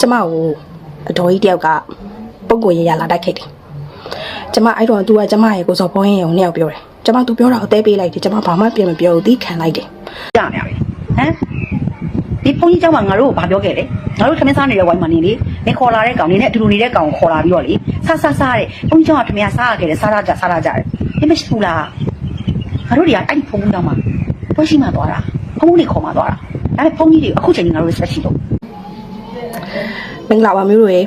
ကျမကိုအတော်ကြီးတယောက်ကပုံကိုရရလာတိုက်ခိုက်တယ်ကျမအဲ့တော့သူကကျမရဲ့ကိုစော်ဖုံးရင်ကိုနှစ်ယောက်ပြောတယ်ကျမသူပြောတာကိုအသေးပေးလိုက်တယ်ကျမဘာမှပြင်မပြောဘူးသီးခံလိုက်တယ် ကြနေရပြီဟမ်ဒီဘုန်းကြီးเจ้าကငါတို့ကိုဘာပြောခဲ့လဲငါတို့ထမင်းစားနေတဲ့ဝိုင်းမှာနေလေနေခေါ်လာတဲ့ကောင်နေနဲ့အတူတူနေတဲ့ကောင်ကိုခေါ်လာပြီးတော့လေဆဆဆတဲ့ဘုန်းကြီးเจ้าကထမင်းစားရခဲ့တယ်စားရကြစားရကြတယ်ဒီမရှိဘူးလားငါတို့တွေကအဲ့ဒီဘုန်းကြီးเจ้าမှာဘုန်းရှိမှသွားတာဘုန်းကြီးတွေခေါ်မှသွားတာဒါပေမဲ့ဘုန်းကြီးတွေအခုချိန်ကြီးငါတို့ဆက်ရှိတော့ မင်္ဂလာပါမျိုးတို့ရေ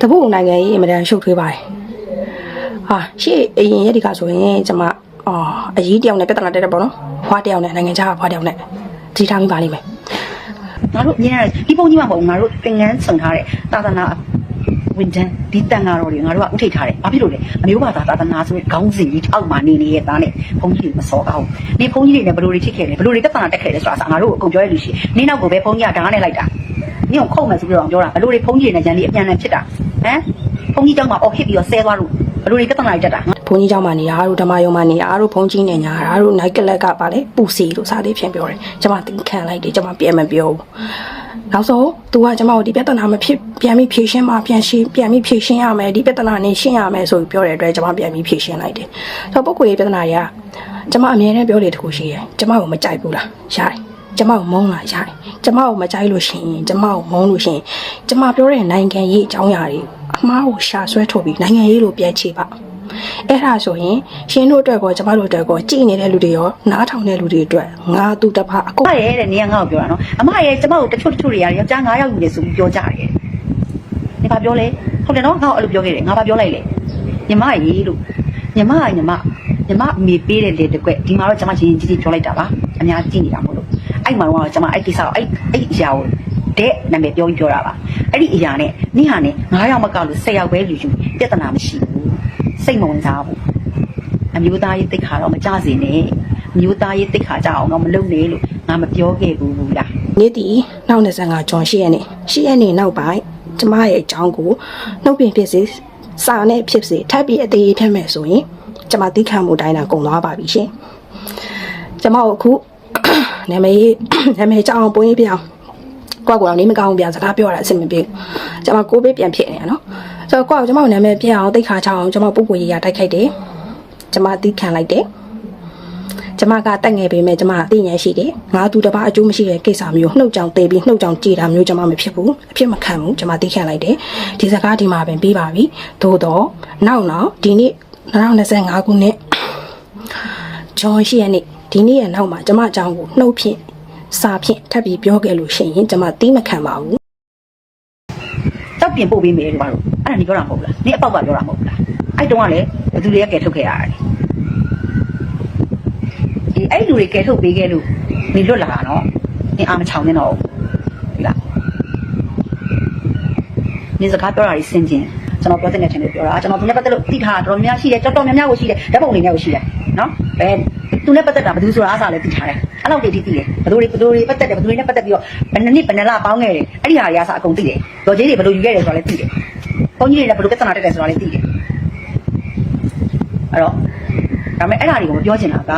တပုတ်နိုင်ငံကြီးအင်မတန်ရှုပ်ထွေးပါတယ်ဟာရှေ့အရင်ရက်ဒီကဆိုရင်ကျမအော်အကြီးတယောက်နဲ့ပြဿနာတက်တယ်ပေါ့နော်ဖွားတယောက်နဲ့နိုင်ငံခြားကဖွားတယောက်နဲ့ကြီးထားမိပါလိမ့်မယ်ငါတို့အမြင်ရတယ်ဒီဘုန်းကြီးမှာမဟုတ်ဘူးငါတို့သင်ငန်းဆောင်ထားတဲ့သာသနာဝန်ထမ်းဒီတန်ဃာတော်တွေငါတို့ကဥထိတ်ထားတယ်ဘာဖြစ်လို့လဲအမျိုးဘာသာသာသနာဆိုတဲ့ခေါင်းစဉ်ကြီးအောက်မှာနေနေရဲ့သားနဲ့ဘုန်းကြီးတွေမစောကောင်းဘူးနေဘုန်းကြီးတွေနဲ့ဘယ်လိုတွေဖြစ်ခဲ့လဲဘယ်လိုတွေပြဿနာတက်ခဲ့လဲဆိုတာငါတို့အကုန်ပြောရလို့ရှိရင်နေနောက်ကိုပဲဘုန်းကြီးကဓာတ်နဲ့လိုက်တာ ညုံခုတ်မယ်ဆိုပြီးတော့ပြောတာဘလို့တွေဖုန်းကြီးတွေနဲ့ရန်ဒီအပြန်အလှန်ဖြစ်တာဟမ်ဖုန်းကြီးကြောင့်မှအော်ဖြစ်ပြီးတော့ဆဲသွားလို့ဘလို့တွေပြဿနာတွေတက်တာဘုန်းကြီးကြောင့်မှနေတာတို့ဓမ္မယုံမှနေတာတို့ဘုန်းကြီးနေညာတို့ night club ကပါလေပူစီလို့စာလေးဖြင့်ပြောတယ်ကျွန်မသင်ခံလိုက်တယ်ကျွန်မပြန်မပြောဘူးနောက်ဆုံး तू ကကျွန်မတို့ဒီပြဿနာမဖြစ်ပြန်ပြီးဖြေရှင်းပါပြန်ရှင်းပြန်ပြီးဖြေရှင်းရမယ်ဒီပြဿနာနဲ့ရှင်းရမယ်ဆိုပြီးပြောတဲ့အတွက်ကျွန်မပြန်ပြီးဖြေရှင်းလိုက်တယ်ဆိုတော့ပုဂ္ဂိုလ်ရေးပြဿနာတွေကကျွန်မအမြဲတမ်းပြောနေတခုရှိတယ်ကျွန်မကိုမကြိုက်ဘူးလားရတယ် ကျမကိုမုန်းလားရတယ်ကျမကိုမကြိုက်လို့ရှိရင်ကျမကိုမုန်းလို့ရှိရင်ကျမပြောတဲ့နိုင်ငံရေးအကြောင်းအရာတွေအမှားကိုရှာဆွဲထုတ်ပြီးနိုင်ငံရေးလိုပြန်ချေပါအဲ့ဒါဆိုရင်ရှင်တို့အတွက်ကောကျမတို့အတွက်ကောကြည်နေတဲ့လူတွေရောနားထောင်တဲ့လူတွေအတွက်ငါသူတစ်ဖက်အအကုန်မရဲ့တဲ့နေကငါ့ကိုပြောတာနော်အမရဲ့ကျမကိုတချို့တချို့တွေရတယ်ယောက်ျား9ယောက်ယူနေဆိုပြီးပြောကြတယ်နေဘာပြောလဲဟုတ်တယ်နော်ငါ့ကိုအဲ့လိုပြောခဲ့တယ်ငါဘာပြောလိုက်လဲညီမရေလို့ညီမကညီမညီမအမေပေးတဲ့လေတကွက်ဒီမှာတော့ကျမချင်းကြီးကြီးပြောလိုက်တာပါအများကြည့်နေတာမဟုတ်လို့ အဲ့မှာတော့ကျမအဲ့ကိစ္စကိုအဲ့အဲ့အရာကိုတဲ့နာမည်ပြောပြီးပြောတာပါအဲ့ဒီအရာနဲ့နိဟာနဲ့9ယောက်မကလို့10ယောက်ပဲယူယူပြဿနာမရှိဘူးစိတ်မဝင်စားဘူးအမျိုးသားရေးတိတ်ခါတော့မကြစေနဲ့အမျိုးသားရေးတိတ်ခါကြအောင်တော့မလုပ်နဲ့လို့ငါမပြောခဲ့ဘူးဘူးလားနေ့တီနောက်25ဂျွန်ရှိရနေရှိရနေနောက်ပိုင်းကျမရဲ့အကြောင်းကိုနှုတ်ပြင်ဖြစ်စေစာနဲ့ဖြစ်စေထပ်ပြီးအသေးဖြတ်မယ်ဆိုရင်ကျမသိခံမှုတိုင်းတာကုန်သွားပါပြီရှင်ကျမတို့အခု နာမည်နာမည်ကြောင်းပုံရေးပြအောင်ကိုယ့်ကိုယ်တော့နေမကောင်းဘူးဗျာစကားပြောတာအဆင်မပြေဘူးကျမကိုယ်ပဲပြန်ဖြစ်နေရနော်ဆိုတော့ကိုယ့်ကိုကျမကိုနာမည်ပြအောင်သိခါချအောင်ကျမပုဂ္ဂိုလ်ရေးရတိုက်ခိုက်တယ်ကျမသိခံလိုက်တယ်ကျမကတက်ငယ်ပေမဲ့ကျမအသိဉာဏ်ရှိတယ်။ငါသူတစ်ပါးအကျိုးမရှိတဲ့ကိစ္စမျိုးနှုတ်ကြောင်သေးပြီးနှုတ်ကြောင်ကြည်တာမျိုးကျမမဖြစ်ဘူး။အဖြစ်မခံဘူး။ကျမသိခံလိုက်တယ်။ဒီစကားဒီမှာပင်ပြီးပါပြီ။သို့တော့နောက်နောက်ဒီနေ့2025ခုနှစ်ဂျွန်ရှိရနေ့ ဒီနေ့ရဲ့နောက်မှာကျမအကြောင်းကိုနှုတ်ဖြင့်စာဖြင့်ထပ်ပြီးပြောခဲ့လို့ရှိရင်ကျမသိမခံပါဘူးတောက်ပြင်ပို့ပေးမယ်လို့ပါတော့အဲ့ဒါနေပြောတာမဟုတ်ဘူးလားနေအပေါက်ကပြောတာမဟုတ်ဘူးလားအဲ့တုန်းကလည်းဘယ်သူတွေကကယ်ထုတ်ခဲ့ရတယ်ဒီအဲ့လူတွေကယ်ထုတ်ပေးခဲ့လို့နေလွတ်လာတာနော်နေအာမချောင်နေတော့ဒီလားနေစကားပြောတာကြီးစင်ကျင် ကျွန်တော်ပြောတဲ့နေချင်းတွေပြောတာကျွန်တော်သူနဲ့ပတ်သက်လို့သိထားတာတော်တော်များများရှိတယ်တော်တော်များများကိုရှိတယ်ဓာတ်ပုံတွေနဲ့ကိုရှိတယ်နော်ဘယ်သူနဲ့ပတ်သက်တာဘယ်သူဆိုတာအားစားလဲသိထားတယ်အဲ့လောက်တည်းသိတယ်ဘယ်လိုတွေဘယ်လိုတွေပတ်သက်တယ်ဘယ်သူတွေနဲ့ပတ်သက်ပြီးတော့ဘယ်နှစ်နှစ်ဘယ်နှစ်လပေါင်းခဲ့တယ်အဲ့ဒီဟာတွေအားစားအကုန်သိတယ်ဒေါ်ကြီးတွေဘယ်လိုယူခဲ့တယ်ဆိုတာလည်းသိတယ်ဘုန်းကြီးတွေလည်းဘယ်လိုပြဿနာတက်တယ်ဆိုတာလည်းသိတယ်အဲ့တော့ဒါပေမဲ့အဲ့ဒါတွေကိုမပြောချင်တာက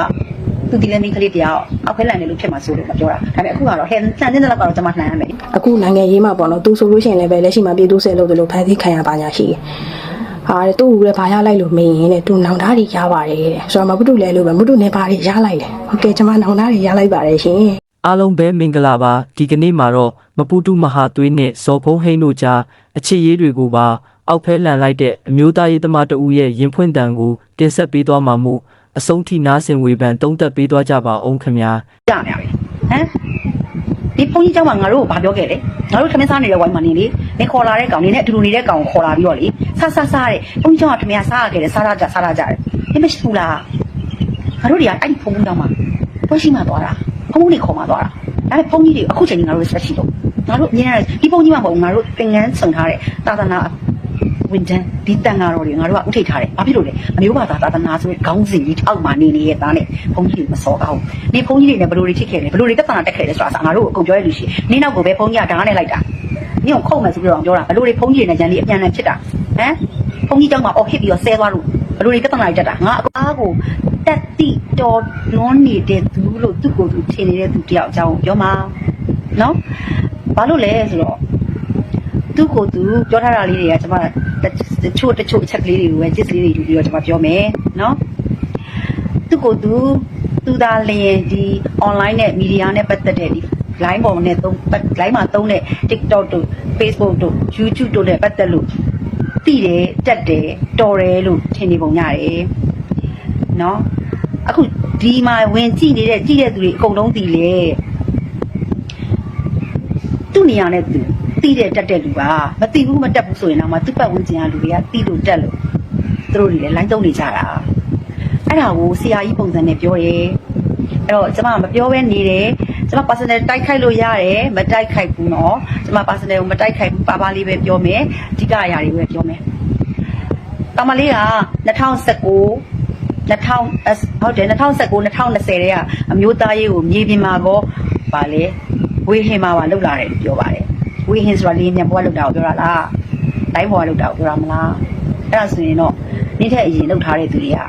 သူဒီလည်းမိန်းကလေးတယောက်အောက်ဖက်လန်နေလို့ဖြစ်မှာဆိုလို့မပြောတာဒါပေမဲ့အခုကတော့ဟဲ့ဆန်တဲ့လောက်ကတော့ကျွန်မလှမ်းရမယ်အခုနိုင်ငံရေးမှာပေါ့နော်သူဆိုလို့ရှိရင်လည်းပဲလက်ရှိမှာပြည်သူစစ်လို့လို့ဖန်ဆီးခံရပါညာရှိတယ်။ဟာတဲ့သူ့ကိုလည်းဘာရလိုက်လို့မင်းရင်တဲ့သူနောင်သားတွေရပါတယ်တဲ့။ဆိုတော့မပုတုလဲလို့ပဲမပုတုနေပါတွေရလိုက်တယ်။ဟုတ်ကဲ့ကျွန်မနောင်သားတွေရလိုက်ပါတယ်ရှင်။အားလုံးပဲမင်္ဂလာပါဒီကနေ့မှာတော့မပူတူမဟာသွေးနဲ့ဇော်ဖုံးဟိန်းတို့ကြားအချစ်ရေးတွေကိုပါအောက်ဖဲလန်လိုက်တဲ့အမျိုးသားရေးသမားတဦးရဲ့ရင်ဖွင့်တန်ကိုတင်ဆက်ပေးသွားမှာမို့ အဆုံးထိနားဆင်ဝေဖန်တုံးသက်ပေးသွားကြပါအောင်ခင်ဗျာ ကြနေရပြီဟမ်ဒီဘုန်းကြီးเจ้าကငါတို့ကိုဘာပြောခဲ့လဲငါတို့ထမင်းစားနေတဲ့ဝိုင်းမှာနေလေနေခေါ်လာတဲ့ကောင်နေနဲ့အတူတူနေတဲ့ကောင်ကိုခေါ်လာပြီးတော့လေဆဆဆတဲ့ဘုန်းကြီးเจ้าကထမင်းစားရခဲ့တယ်စားရကြစားရကြတယ်ဒီမရှိဘူးလားငါတို့တွေကအဲ့ဒီဘုန်းကြီးเจ้าမှာဘုန်းရှိမှသွားတာဘုန်းကြီးတွေခေါ်မှသွားတာဒါပေမဲ့ဘုန်းကြီးတွေအခုချိန်ကြီးငါတို့ဆက်ရှိတော့ငါတို့အမြင်ရတယ်ဒီဘုန်းကြီးမှမဟုတ်ဘူးငါတို့သင်ငန်းဆောင်ထားတဲ့သာသနာ ဝန်ထမ်းဒီတန်ဃာတော်တွေငါတို့ကဥထိတ်ထားတယ်ဘာဖြစ်လို့လဲအမျိုးဘာသာသာသနာဆိုတဲ့ခေါင်းစဉ်ကြီးအောက်မှာနေနေရဲ့သားနဲ့ဘုန်းကြီးတွေမစောကောင်းဘူးနေဘုန်းကြီးတွေနဲ့ဘယ်လိုတွေဖြစ်ခဲ့လဲဘယ်လိုတွေပြဿနာတက်ခဲ့လဲဆိုတာငါတို့ကိုအကုန်ပြောရလို့ရှိရင်နေနောက်ကိုပဲဘုန်းကြီးကဓာတ်နဲ့လိုက်တာနင့်ကိုခုတ်မယ်ဆိုပြီးတော့ပြောတာဘယ်လိုတွေဘုန်းကြီးတွေနဲ့ဂျန်ဒီအပြန်အလှန်ဖြစ်တာဟမ်ဘုန်းကြီးကျောင်းမှာအော်ဖြစ်ပြီးတော့ဆဲသွားလို့ဘယ်လိုတွေပြဿနာတွေတက်တာငါအအားကိုတက်တိတော်လွန်နေတဲ့သူလို့သူ့ကိုယ်သူထင်နေတဲ့သူတယောက်အကြောင်းကိုပြောမှာနော်ဘာလို့လဲဆိုတော့ သူ့ကိုယ်သူပြောထားတာလေးတွေကကျွန်မတချို့တချို့အချက်ကလေးတွေကိုပဲကြစ်ကလေးတွေယူပြီးတော့ကျွန်မပြောမယ်နော်သူ့ကိုယ်သူသူသာလျင်ဒီ online နဲ့ media နဲ့ပတ်သက်တဲ့ဒီ line ပေါ်နဲ့သုံး line မှာသုံးတဲ့ TikTok တို့ Facebook တို့ YouTube တို့နဲ့ပတ်သက်လို့သိတယ်တက်တယ်တော်တယ်လို့ထင်နေပုံရတယ်နော်အခုဒီမှာဝင်ကြည့်နေတဲ့ကြည့်တဲ့သူတွေအကုန်လုံးသိလေသူ့နေရာနဲ့သူ သိတဲ့တက်တဲ့လူပါမသိဘူးမတက်ဘူးဆိုရင်တော့မှသူ့ပတ်ဝန်းကျင်ကလူတွေကသိလို့တက်လို့သူတို့တွေလည်း line သုံးနေကြတာအဲ့ဒါကိုဆရာကြီးပုံစံနဲ့ပြောရဲအဲ့တော့ကျွန်မမပြောဘဲနေတယ်ကျွန်မ personal တိုက်ခိုက်လို့ရတယ်မတိုက်ခိုက်ဘူးเนาะကျွန်မ personal ကိုမတိုက်ခိုက်ဘူးပါပါလေးပဲပြောမယ်အဓိကအရာတွေပဲပြောမယ်တမလေးက2019 2000ဟုတ်တယ်2019 2020ထဲကအမျိုးသားရေးကိုမြေပြင်မှာကောဗာလေဝေဟင်မှာပါလောက်လာတယ်ပြောပါတယ် ယ် ဝေဟင်ဆိုတာလေးမြန်ဘွားလောက်တာကိုပြောတာလားတိုင်းဘွားလောက်တာကိုပြောတာမလားအဲ့ဒါဆိုရင်တော့နေ့ထက်အရင်လောက်ထားတဲ့သူတွေက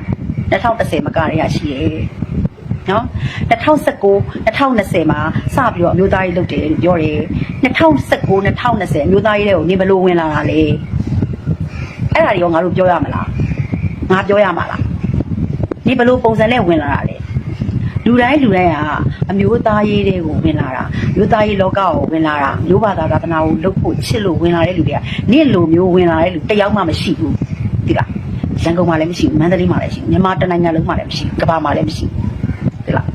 2010မကတည်းကရှိတယ်နော်2019 2020မှာစပြီးတော့အမျိုးသားရေးလုပ်တယ်လို့ပြောတယ်2019 2020အမျိုးသားရေးတွေကိုနေဘလို့ဝင်လာတာလေအဲ့ဒါတွေရောငါတို့ပြောရမလားငါပြောရမှာလားဒီဘလို့ပုံစံနဲ့ဝင်လာတာ လေလူတိုင်းလူတိုင်းကအမျိုးသားရေးတွေကိုဝင်လာတာမျိုးသားရေးလောကကိုဝင်လာတာမျိုးဘာသာသာသနာကိုလုပ်ဖို့ချစ်လို့ဝင်လာတဲ့လူတွေကနေ့လိုမျိုးဝင်လာတဲ့လူတယောက်မှမရှိဘူးဒီလားရန်ကုန်မှာလည်းမရှိဘူးမန္တလေးမှာလည်းမရှိဘူးမြန်မာတိုင်းနိုင်ငံလုံးမှာလည်းမရှိဘူးကမ္ဘာမှာလည်းမရှိဘူးဒီလား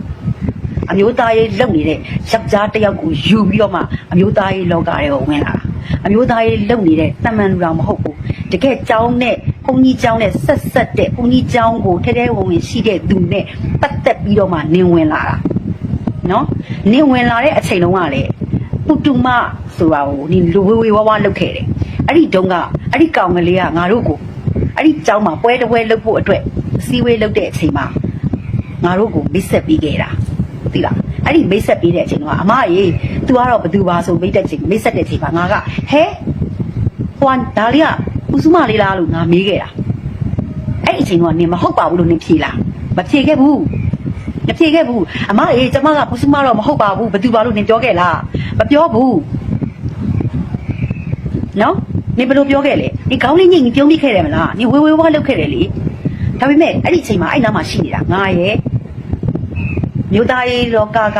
အမျိုးသားရေးလုပ်နေတဲ့ယောက်ျားတစ်ယောက်ကိုယူပြီးတော့မှအမျိုးသားရေးလောကတွေကိုဝင်လာတာအမျိုးသားရေးလုပ်နေတဲ့တမန်လူတော်မဟုတ်ဘူးတကယ်ကြောင်းနဲ့ ဘုန်းကြီးကျောင်းနဲ့ဆက်ဆက်တဲ့ဘုန်းကြီးကျောင်းကိုထဲထဲဝင်ဝင်ရှိတဲ့သူနဲ့ပတ်သက်ပြီးတော့မှနင်ဝင်လာတာနော်နင်ဝင်လာတဲ့အချိန်လုံးကလေပုတုမဆိုတာကိုနင်လူဝေဝေဝါးဝါလုပ်ခဲ့တယ်အဲ့ဒီတုန်းကအဲ့ဒီကောင်ကလေးကငါတို့ကိုအဲ့ဒီကျောင်းမှာပွဲတစ်ပွဲလုပ်ဖို့အတွက်အစည်းအဝေးလုပ်တဲ့အချိန်မှာငါတို့ကိုမိတ်ဆက်ပြီးခဲ့တာသိလားအဲ့ဒီမိတ်ဆက်ပြီးတဲ့အချိန်တော့အမကြီး तू ကတော့ဘသူပါဆိုမိတ်တဲ့ချိန်မိတ်ဆက်တဲ့ချိန်မှာငါကဟဲဟိုကဒါလေးက ဦးစုမလေးလားလို့ငါမေးခဲ့တာအဲ့ဒီအချိန်ကနင်မဟုတ်ပါဘူးလို့နင်ဖြေလားမဖြေခဲ့ဘူးမဖြေခဲ့ဘူးအမအေးကျမကဦးစုမတော့မဟုတ်ပါဘူးဘသူပါလို့နင်ပြောခဲ့လားမပြောဘူးနော်နင်ဘယ်လိုပြောခဲ့လဲနင်ခေါင်းလေးညိတ်ပြုံးမိခဲ့တယ်မလားနင်ဝေဝေဝါလုပ်ခဲ့တယ်လေဒါပေမဲ့အဲ့ဒီအချိန်မှာအဲ့နားမှာရှိနေတာငါရဲ့မြို့သားရေးလောကက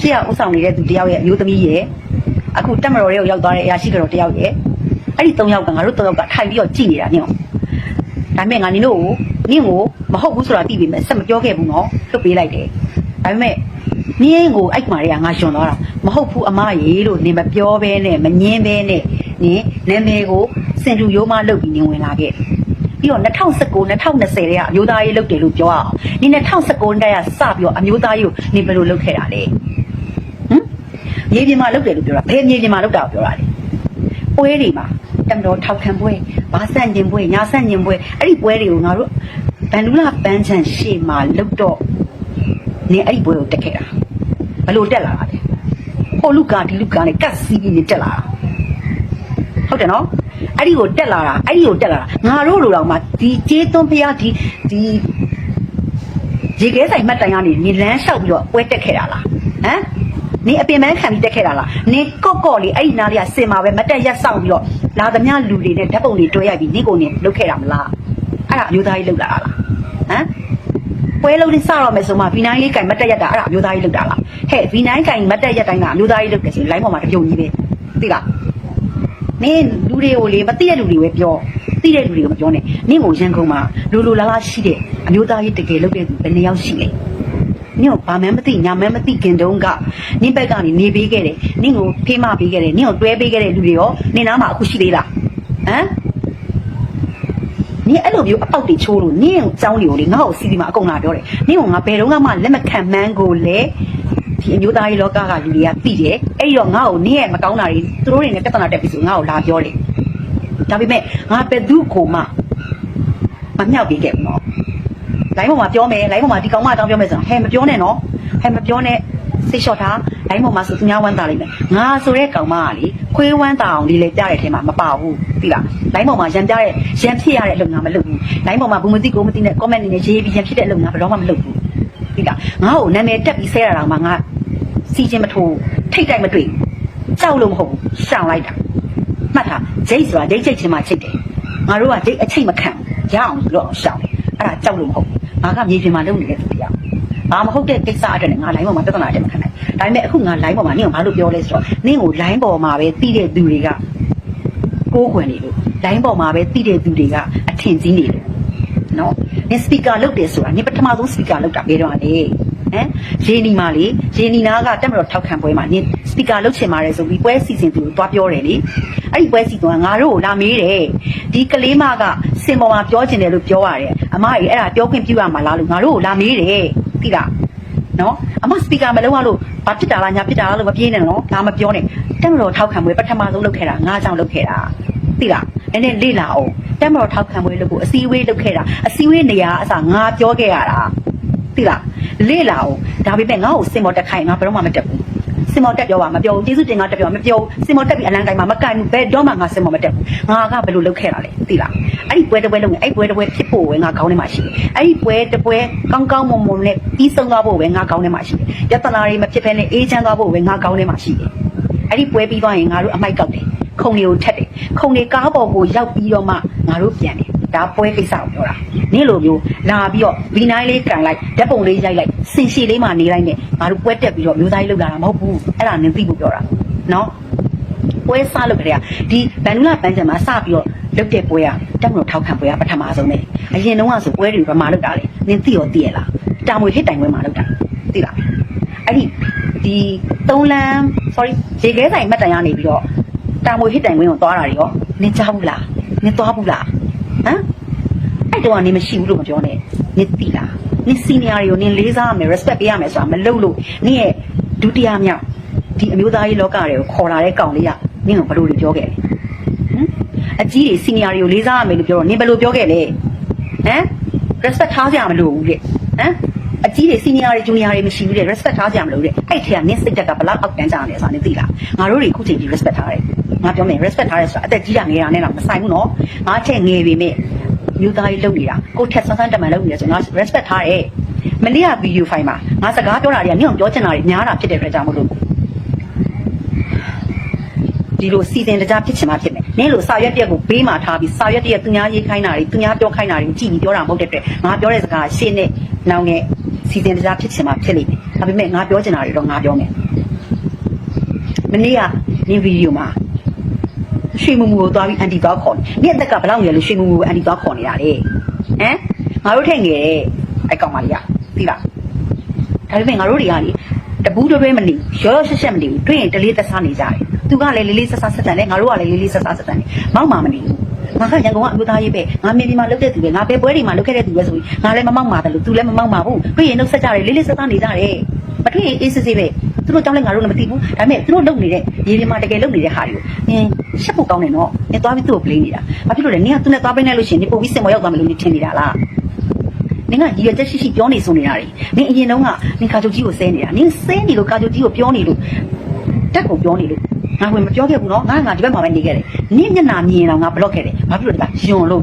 ရှေ့ကဥဆောင်နေတဲ့သူတယောက်ရဲ့အမျိုးသမီးရဲ့အခုတက်မတော်ရဲ့ရောက်သွားတဲ့အရာရှိကြောတယောက်ရဲ့ အဲ့ဒီ၃ယောက်ကငါတို့၃ယောက်ကထိုင်ပြီးတော့ကြည်နေတာညောဒါပေမဲ့ငါနင်တို့ကိုနင့်ကိုမဟုတ်ဘူးဆိုတာသိပြီမဲ့ဆက်မပြောခဲ့ဘူးနော်လွတ်ပေးလိုက်တယ်ဒါပေမဲ့နင်းကိုအဲ့မှာတွေကငါရှင်သွားတာမဟုတ်ဘူးအမရေလို့နင်မပြောဘဲနဲ့မငင်းဘဲနဲ့နင်နာမည်ကိုစင်တူရိုးမလုပ်ပြီးနင်ဝင်လာခဲ့ပြီးတော့2019 2020တည်းကအမျိုးသားရေးလုပ်တယ်လို့ပြောအောင်နင်2019တည်းကစပြီးတော့အမျိုးသားရေးကိုနင်ဘယ်လိုလုပ်ခဲ့တာလဲဟမ်မြေပြင်မှာလုပ်တယ်လို့ပြောတာဘယ်မြေပြင်မှာလုပ်တာကိုပြောတာလဲပွဲတွေမှာ တမတော်ထောက်ခံပွဲဘာဆန့်ကျင်ပွဲညာဆန့်ကျင်ပွဲအဲ့ဒီပွဲတွေကိုငါတို့ဗန်လူလာပန်းချန်ရှေ့မှာလုပ်တော့နေအဲ့ဒီပွဲကိုတက်ခဲ့တာဘယ်လိုတက်လာတာလဲဟိုလူကဒီလူကနဲ့ကတ်စီးပြီးနေတက်လာတာဟုတ်တယ်နော်အဲ့ဒီကိုတက်လာတာအဲ့ဒီကိုတက်လာတာငါတို့လိုတော့မှဒီကျေးသွန်းဖျားဒီဒီရေခဲဆိုင်မှတ်တိုင်ကနေနေလန်းလျှောက်ပြီးတော့ပွဲတက်ခဲ့တာလားဟမ် နင်အပင်ပန်းခံပြီးတက်ခဲ့တာလားနင်ကော့ကော့လေးအဲ့ဒီနားလေးကစင်မှာပဲမတက်ရက်ဆောင်ပြီးတော့လာသမျှလူတွေနဲ့ဓာတ်ပုံတွေတွဲရိုက်ပြီးနင်ကိုနင်လုတ်ခဲ့တာမလားအဲ့ဒါအမျိုးသားကြီးလုတ်လာတာလားဟမ်ပွဲလုံးလေးစတော့မယ်ဆိုမှ V9 လေးကင်မတက်ရက်တာအဲ့ဒါအမျိုးသားကြီးလုတ်တာလားဟဲ့ V9 ကင်မတက်ရက်တိုင်းကအမျိုးသားကြီးလုတ်တယ်ဆိုရင် line ပေါ်မှာတပြုံကြီးပဲသိလားနင်လူတွေကိုလေမသိတဲ့လူတွေပဲပြောသိတဲ့လူတွေကိုမပြောနဲ့နင့်ကိုရန်ကုန်မှာလူလူလားလားရှိတဲ့အမျိုးသားကြီးတကယ်လုတ်တဲ့သူဘယ်နှစ်ယောက်ရှိလဲ နင့်ကိုဘာမှမသိညာမှမသိခင်တုန်းကနင့်ဘက်ကနေနေပေးခဲ့တယ်နင့်ကိုဖေးမပေးခဲ့တယ်နင့်ကိုတွဲပေးခဲ့တဲ့လူတွေရောနင့်နားမှာအခုရှိသေးလားဟမ်နင်အဲ့လိုမျိုးအပေါက်တွေချိုးလို့နင့်အကြောင်းတွေကိုလေငါ့ကိုစီစီမှာအကုန်လာပြောတယ်နင့်ကငါဘယ်တော့မှလက်မခံမှန်းကိုလေဒီအမျိုးသားရေးလောကကလူတွေကသိတယ်အဲ့ဒီတော့ငါ့ကိုနင့်ရဲ့မကောင်းတာတွေသူတို့တွေနဲ့ပြဿနာတက်ပြီးဆိုငါ့ကိုလာပြောတယ်ဒါပေမဲ့ငါဘယ်သူကိုမှမမြောက်ပေးခဲ့ဘူးနော် လိုင်းပေါ်မှာပြောမယ်လိုင်းပေါ်မှာဒီကောင်မအကြောင်းပြောမယ်ဆိုတော့ဟဲ့မပြောနဲ့နော်ဟဲ့မပြောနဲ့စိတ်လျှော့ထားလိုင်းပေါ်မှာဆိုသူများဝမ်းသာလိမ့်မယ်ငါဆိုတဲ့ကောင်မကလေခွေးဝမ်းသာအောင်ဒီလေပြတဲ့ထဲမှာမပါဘူးသိလားလိုင်းပေါ်မှာရံပြတဲ့ရံဖြစ်ရတဲ့အလုပ်ငါမလုပ်ဘူးလိုင်းပေါ်မှာဘူးမသိကိုမသိနဲ့ comment နေနဲ့ရေးပြီးရံဖြစ်တဲ့အလုပ်ငါဘယ်တော့မှမလုပ်ဘူးသိလားငါ့ကိုနာမည်တက်ပြီးဆဲရတာမှငါစီချင်းမထိုးထိတ်တိုက်မတွေ့ကြကြောက်လို့မဟုတ်ဘူးရှောင်လိုက်တာမှတ်ထားဂျိတ်ဆိုတာဂျိတ်ချိတ်ချင်းမှချိတ်တယ်ငါတို့ကဂျိတ်အချိတ်မခံဘူးရအောင်ဆိုတော့ရှောင်တယ် အဲ့ဒါကြောက်လို့မဟုတ်ဘူးငါကမြေပြင်မှာလုပ်နေတဲ့သူတရားဘာမဟုတ်တဲ့ကိစ္စအတွက်နဲ့ငါ line ပေါ်မှာပြဿနာတက်မခံနိုင်ဒါပေမဲ့အခုငါ line ပေါ်မှာနင့်ကဘာလို့ပြောလဲဆိုတော့နင့်ကို line ပေါ်မှာပဲတီးတဲ့သူတွေကကိုးခွင်နေလို့ line ပေါ်မှာပဲတီးတဲ့သူတွေကအထင်ကြီးနေလို့နော်နင်စပီကာလုပ်တယ်ဆိုတာနင်ပထမဆုံးစပီကာလုပ်တာဘယ်တော့လဲ ဟမ်ရေနီမာလေရေနီနာကတက်မတော်ထောက်ခံပွဲမှာနင်စပီကာလုပ်ချင်ပါတယ်ဆိုပြီးပွဲစီစဉ်သူကိုတွားပြောတယ်လေအဲ့ဒီပွဲစီစဉ်ကငါတို့ကိုလာမေးတယ်ဒီကလေးမကစင်ပေါ်မှာပြောချင်တယ်လို့ပြောရတယ်အမကြီးအဲ့ဒါပြောခွင့်ပြုရမှာလားလို့ငါတို့ကိုလာမေးတယ်သိလားနော်အမစပီကာမလုပ်ရလို့ဘာဖြစ်တာလားညာဖြစ်တာလားလို့မပြေးနဲ့နော်ဒါမပြောနဲ့တက်မတော်ထောက်ခံပွဲပထမဆုံးလုပ်ခဲ့တာငါးကြောင်လုပ်ခဲ့တာသိလားနည်းနည်းလေ့လာအောင်တက်မတော်ထောက်ခံပွဲလုပ်ဖို့အစည်းအဝေးလုပ်ခဲ့တာအစည်းအဝေးနေရာအစားငါပြောခဲ့ရတာသိလား လေ့လာအောင်ဒါပေမဲ့ငါ့ကိုစင်မော်တက်ခိုင်းငါဘယ်တော့မှမတက်ဘူးစင်မော်တက်ပြောပါမပြောဘူးကျေးဇူးတင်ငါတက်ပြောမပြောဘူးစင်မော်တက်ပြီးအလံကိုင်းမှာမကိုင်းဘူးဘယ်တော့မှငါစင်မော်မတက်ဘူးငါကဘယ်လိုလုပ်ခဲ့တာလဲသိလားအဲ့ဒီပွဲတစ်ပွဲလုံးနဲ့အဲ့ပွဲတစ်ပွဲဖြစ်ဖို့ပဲငါခေါင်းထဲမှာရှိတယ်အဲ့ဒီပွဲတစ်ပွဲကောင်းကောင်းမွန်မွန်နဲ့ပြီးဆုံးသွားဖို့ပဲငါခေါင်းထဲမှာရှိတယ်ပြဿနာတွေမဖြစ်ဘဲနဲ့အေးချမ်းသွားဖို့ပဲငါခေါင်းထဲမှာရှိတယ်အဲ့ဒီပွဲပြီးသွားရင်ငါတို့အမိုက်ကောက်တယ်ခုံတွေကိုထက်တယ်ခုံတွေကားပေါ်ကိုရောက်ပြီးတော့မှငါတို့ပြန်တယ် ဒါပွဲကိစ္စကိုပြောတာနေ့လိုမျိုးလာပြီးတော့ဗီနိုင်းလေးကန်လိုက်ဓာတ်ပုံလေးရိုက်လိုက်စင်ရှည်လေးမှနေလိုက်နဲ့ငါတို့ပွဲတက်ပြီးတော့မျိုးသားကြီးလောက်လာတာမဟုတ်ဘူးအဲ့ဒါနင်သိဖို့ပြောတာနော်ပွဲစားလုပ်ကြတဲ့ဒီဗန်နူလာပန်းချံမှာစပြီးတော့လုပ်တဲ့ပွဲကတက်မလို့ထောက်ခံပွဲကပထမဆုံးပဲအရင်တုန်းကဆိုပွဲတွေဗမာလုပ်တာလေနင်သိရောသိရလားတာမွေဟစ်တိုင်ပွဲမှာလုပ်တာသိလားအဲ့ဒီဒီသုံးလမ်း sorry ရေခဲဆိုင်မှတ်တိုင်ရနေပြီးတော့တာမွေဟစ်တိုင်ပွဲကိုသွားတာတွေရောနင်ကြားဘူးလားနင်သွားဘူးလားဟမ် အဲ့တော့ကနေမရှိဘူးလို့မပြောနဲ့နင်သိလားနင် senior တွေကိုနင်လေးစားရမယ် respect ပေးရမယ်ဆိုတာမလုပ်လို့နင်ရဲ့ဒုတိယမြောက်ဒီအမျိုးသားရေးလောကတွေကိုခေါ်လာတဲ့ကောင်လေးကနင်ကဘယ်လိုတွေပြောခဲ့လဲဟမ်အကြီးတွေ senior တွေကိုလေးစားရမယ်လို့ပြောတော့နင်ဘယ်လိုပြောခဲ့လဲဟမ် respect ထားကြမလို့ဘူးတဲ့ဟမ်အကြီးတွေ senior တွေ junior တွေမရှိဘူးတဲ့ respect ထားကြမလို့တဲ့အဲ့ထဲကနင်စိတ်တက်ကဘလောက်အောက်တန်းကြတယ်ဆိုတာနင်သိလားငါတို့တွေအခုချိန်ကြီး respect ထားတယ်ငါပြောမယ် respect ထားတယ်ဆိုတာအသက်ကြီးတာငယ်တာနဲ့တော့မဆိုင်ဘူးနော်ငါချက်ငယ်ပေမဲ့ မြို့သားကြီးလုပ်နေတာကိုထက်ဆန်းဆန်းတမန်လုပ်နေတယ်ဆိုငါ respect ထားတယ်မနေ့ကဗီဒီယိုဖိုင်မှာငါစကားပြောတာတွေကနင့်အောင်ပြောချင်တာတွေများတာဖြစ်တဲ့အတွက်ကြောင့်မလို့ဒီလိုစီစဉ်တကြဖြစ်ချင်မှဖြစ်မယ်။နင်းလိုစာရွက်တရက်ကိုဘေးမှာထားပြီးစာရွက်တရက်သူများရေးခိုင်းတာတွေသူများပြောခိုင်းတာတွေကိုကြည့်ပြီးပြောတာမဟုတ်တဲ့အတွက်ငါပြောတဲ့စကားရှင်းနဲ့နောင်နဲ့စီစဉ်တကြဖြစ်ချင်မှဖြစ်လိမ့်မယ်။ဒါပေမဲ့ငါပြောချင်တာတွေတော့ငါပြောမယ်။မနေ့ကနင်းဗီဒီယိုမှာ ရွှေမူမူကိုသွားပြီးအန်တီသွားခေါ်နေ။နင့်အသက်ကဘယ်လောက်ငယ်လို့ရွှေမူမူကိုအန်တီသွားခေါ်နေတာလေ။ဟမ်ငါတို့ထက်ငယ်တဲ့အဲ့ကောင်မလေးကသိလား။ဒါပေမဲ့ငါတို့တွေကလေတပူးတွဲမနေရောရောရှက်ရှက်မနေဘူးတွေ့ရင်တလေးသက်စားနေကြတယ်သူကလည်းလေးလေးဆက်ဆက်ဆက်တန်တယ်ငါတို့ကလည်းလေးလေးဆက်ဆက်ဆက်တန်တယ်မောက်မှမနေဘူးငါကရန်ကုန်ကအမျိုးသားရေးပဲငါမြေပြင်မှာလုပ်တဲ့သူပဲငါပဲပွဲတွေမှာလုပ်ခဲ့တဲ့သူပဲဆိုပြီးငါလည်းမမောက်မှာတယ်လို့သူလည်းမမောက်မှာဘူးတွေ့ရင်နှုတ်ဆက်ကြတယ်လေးလေးဆက်ဆက်နေကြတယ်မတွေ့ရင်အေးစစ်စစ်ပဲ သူတို့ကြောင်းလဲငါတို့လည်းမသိဘူးဒါပေမဲ့သူတို့လုပ်နေတဲ့မြေပြင်မှာတကယ်လုပ်နေတဲ့ဟာတွေကိုနင်ရှက်ဖို့ကောင်းတယ်နော်နင်သွားပြီးသူ့ကို blame နေတာဘာဖြစ်လို့လဲနင်ကသူနဲ့သွားပေးနေလို့ရှိရင်နင်ပို့ပြီးစင်မောရောက်သွားမယ်လို့နင်ထင်နေတာလားနင်ကရည်ရွယ်ချက်ရှိရှိပြောနေဆိုနေတာလေနင်အရင်တုန်းကနင်ကာချုပ်ကြီးကိုဆဲနေတာနင်ဆဲနေလို့ကာချုပ်ကြီးကိုပြောနေလို့တက်ကိုပြောနေလို့ငါဝင်မပြောခဲ့ဘူးနော်ငါငါဒီဘက်မှာပဲနေခဲ့တယ်နင်မျက်နှာမြင်တော့ငါဘလော့ခဲ့တယ်ဘာဖြစ်လို့လဲယွန်လို့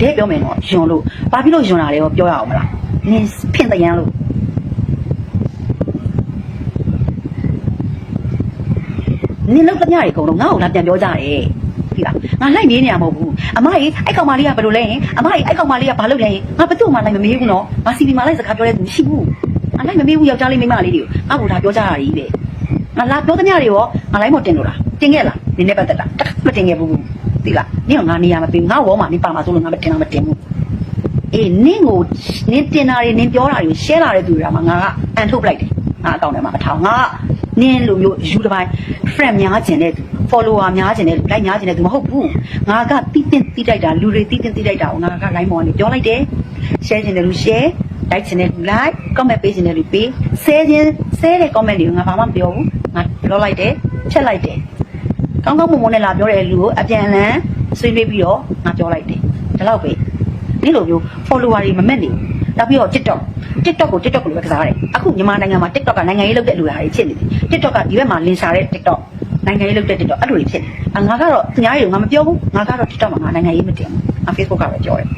တဲ့ပြောမယ်နော်ယွန်လို့ဘာဖြစ်လို့ယွန်တာလဲရောပြောရအောင်မလားနင်ဖင်တရန်လို့ နင်လောက်တမျှတွေအကုန်လုံးငါ့ကိုလာပြန်ပြောကြတယ်ဒီလားငါလိုက်မေးနေရမဟုတ်ဘူးအမကြီးအဲ့ကောင်မလေးကဘယ်လိုလဲရင်အမကြီးအဲ့ကောင်မလေးကဘာလုပ်လဲရင်ငါဘယ်သူ့မှလိုက်မမေးဘူးနော်ငါစီဗီမှာလိုက်စကားပြောတဲ့သူမရှိဘူးငါလိုက်မမေးဘူးယောက်ျားလေးမိန်းမလေးတွေကိုငါ့ကိုဒါပြောကြတာကြီးပဲငါလာပြောသမျှတွေရောငါလိုက်မတင်လို့လားတင်ခဲ့လားနင်းနဲ့ပတ်သက်တာတခါမတင်ခဲ့ဘူးဒီလားနင်ကငါနေရမပေးဘူးငါဝေါ်မှာနင်ပါမှာဆိုလို့ငါမတင်တော့မတင်ဘူးအေးနင့်ကိုနင်တင်တာတွေနင်ပြောတာတွေ share လာတဲ့သူတွေကမှငါကအန်ထုတ်ပလိုက်တယ်ငါအကောင့်ထဲမှာမထောင်ငါ နင်းလိုမျိုးယူတစ်ပိုင်း friend များကျင်တဲ့သူ follower များကျင်တဲ့ like များကျင်တဲ့သူမဟုတ်ဘူးငါကတီးတင်တီးတိုက်တာလူတွေတီးတင်တီးတိုက်တာကိုငါက line ပေါ်ကနေပြောလိုက်တယ် share ကျင်တဲ့လူ share like ကျင်တဲ့လူ like comment ပေးကျင်တဲ့လူပေး share ကျင် share တဲ့ comment တွေကိုငါဘာမှမပြောဘူးငါပြောလိုက်တယ်ဖြတ်လိုက်တယ်ကောင်းကောင်းမွန်မွန်နဲ့လာပြောတဲ့လူကိုအပြန်အလှန်ဆွေးနွေးပြီးတော့ငါပြောလိုက်တယ်ဒါတော့ပဲဒီလိုမျိုး follower တွေမမက်နေဘူး နောက်ပြီးတော့ TikTok TikTok ကို TikTok ကိုလည်းကစားတယ်အခုမြန်မာနိုင်ငံမှာ TikTok ကနိုင်ငံရေးလုပ်တဲ့လူတွေဖြစ်နေတယ် TikTok ကဒီဘက်မှာလင်ရှာတဲ့ TikTok နိုင်ငံရေးလုပ်တဲ့ TikTok အဲ့လိုတွေဖြစ်နေငါကတော့သူများတွေကိုငါမပြောဘူးငါကတော့ TikTok မှာငါနိုင်ငံရေးမတင်ဘူးငါ Facebook ကပဲပြောတယ်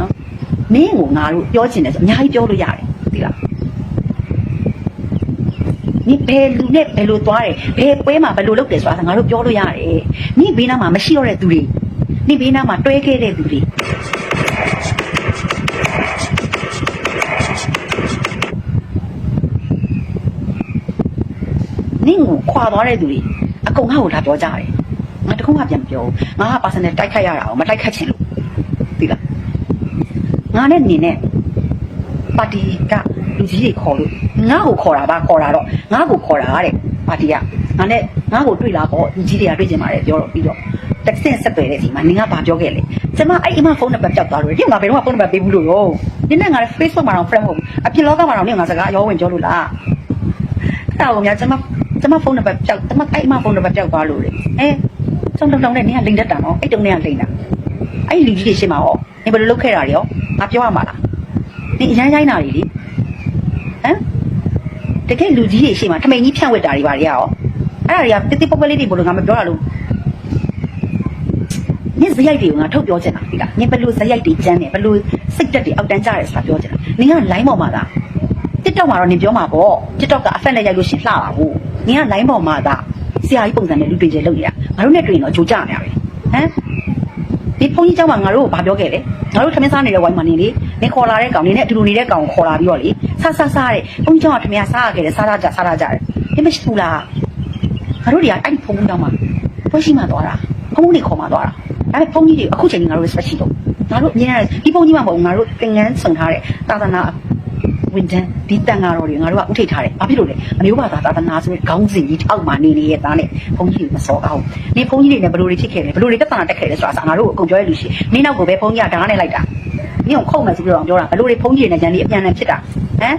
နော်မင်းကိုငါတို့ပြောချင်တယ်ဆိုအများကြီးပြောလို့ရတယ်သိလားနင်ဘယ်လူနဲ့ဘယ်လိုသွားတယ်ဘယ်ပွဲမှာဘယ်လိုလုပ်တယ်ဆိုတာငါတို့ပြောလို့ရတယ်နင်ဘေးနားမှာမရှိတော့တဲ့သူတွေနင်ဘေးနားမှာတွဲခဲ့တဲ့သူတွေ ကိုခွာသွားတဲ့သူတွေအကုန်ငါ့ကိုလာပြောကြတယ်ငါတခုမှပြန်မပြောဘူးငါက personal တိုက်ခိုက်ရတာကိုမတိုက်ခိုက်ချင်လို့သိလားငါနဲ့နင်နဲ့ပါတီကလူကြီးတွေခေါ်လို့ငါ့ကိုခေါ်တာပါခေါ်တာတော့ငါ့ကိုခေါ်တာတဲ့ပါတီကငါနဲ့ငါ့ကိုတွေ့လာပေါ့လူကြီးတွေကတွေ့ကြမှာလေပြောတော့ပြီးတော့တက်ဆင့်ဆက်သွယ်တဲ့အချိန်မှာနင်ကဘာပြောခဲ့လဲကျမအဲ့အမဖုန်းနံပါတ်ပြောက်သွားလို့ဒီငါဘယ်တော့မှဖုန်းနံပါတ်ပေးဘူးလို့ရောနင်နဲ့ငါ Facebook မှာတော့ friend မဟုတ်ဘူးအပြင်လောကမှာတော့နင်ငါစကားရောဝင်ပြောလို့လားအဲ့ဒါကိုများကျမ ကျမဖုန်းနံပါတ်ပြောက်ကျမအဲ့အမဖုန်းနံပါတ်ပြောက်သွားလို့လေအဲစုံတုံတုံနဲ့နင်ကလိန်တတ်တာနော်အဲ့တုံနဲ့ကလိန်တာအဲ့လူကြီးတွေရှင်းမှာဟောနင်ဘယ်လိုလုပ်ခဲ့တာလဲရောငါပြောရမှာလားနင်အရန်ရိုင်းတာတွေလေဟမ်တကယ်လူကြီးတွေရှင်းမှာထမိန်ကြီးဖြန့်ဝက်တာတွေပါလေရောအဲ့ဒါတွေကတိတိပပလေးတွေဘလို့ငါမပြောရလို့နင်ဇရိုက်တွေကိုငါထုတ်ပြောချင်တာဒီကနင်ဘယ်လိုဇရိုက်တွေကျန်းနေဘယ်လိုစိတ်တက်တွေအောက်တန်းကြရဲဆိုတာပြောချင်တာနင်က line ပေါ်မှာလား TikTok မှာတော့နင်ပြောမှာပေါ့ TikTok ကအဖက်နဲ့ရိုက်လို့ရှရင်လှပါဘူး နင်က line ပေါ်မှာသာဆရာကြီးပုံစံနဲ့လူတွေ့ကျလုပ်နေတာငါတို့နဲ့တွေ့ရင်တော့အကျိုးကျနေတာပဲဟမ်ဒီဖုန်းကြီးကျောင်းမှာငါတို့ကိုဘာပြောခဲ့လဲငါတို့ထမင်းစားနေတဲ့ဝိုင်းမှာနေလေနေခေါ်လာတဲ့ကောင်နေနဲ့အတူတူနေတဲ့ကောင်ခေါ်လာပြီးတော့လေဆဆဆတဲ့ဖုန်းကြီးကျောင်းကထမင်းစားရခဲ့တယ်စားရကြစားရကြတယ်ဒီမရှိဘူးလားငါတို့တွေကအဲ့ဒီဖုန်းကြီးကျောင်းမှာဖွင့်ရှိမှသွားတာဖုန်းကြီးခေါ်မှသွားတာဒါပေမဲ့ဖုန်းကြီးတွေအခုချိန်ကြီးငါတို့ respect ရှိတော့ငါတို့အမြင်ရဒီဖုန်းကြီးမှာမဟုတ်ငါတို့သင်ငန်းဆောင်ထားတဲ့သာသနာ ဝန်ထမ်းဒီတန်ဃာတော်တွေငါတို့ကဥထိတ်ထားတယ်ဘာဖြစ်လို့လဲအမျိုးဘာသာသာသနာဆိုတဲ့ခေါင်းစဉ်ကြီးထောက်မှနေနေရဲ့သားနဲ့ဘုန်းကြီးတွေမစောအောင်နေဘုန်းကြီးတွေနဲ့ဘလို့တွေဖြစ်ခဲ့လဲဘလို့တွေပြဿနာတက်ခဲ့လဲဆိုတာငါတို့ကိုအကုန်ပြောရလို့ရှိရင်မင်းနောက်ကိုပဲဘုန်းကြီးကဓာတ်နဲ့လိုက်တာမင်းကိုခုတ်မယ်ဆိုပြီးတော့ပြောတာဘလို့တွေဘုန်းကြီးတွေနဲ့ညာနေအပြန်အလှန်ဖြစ်တာဟမ်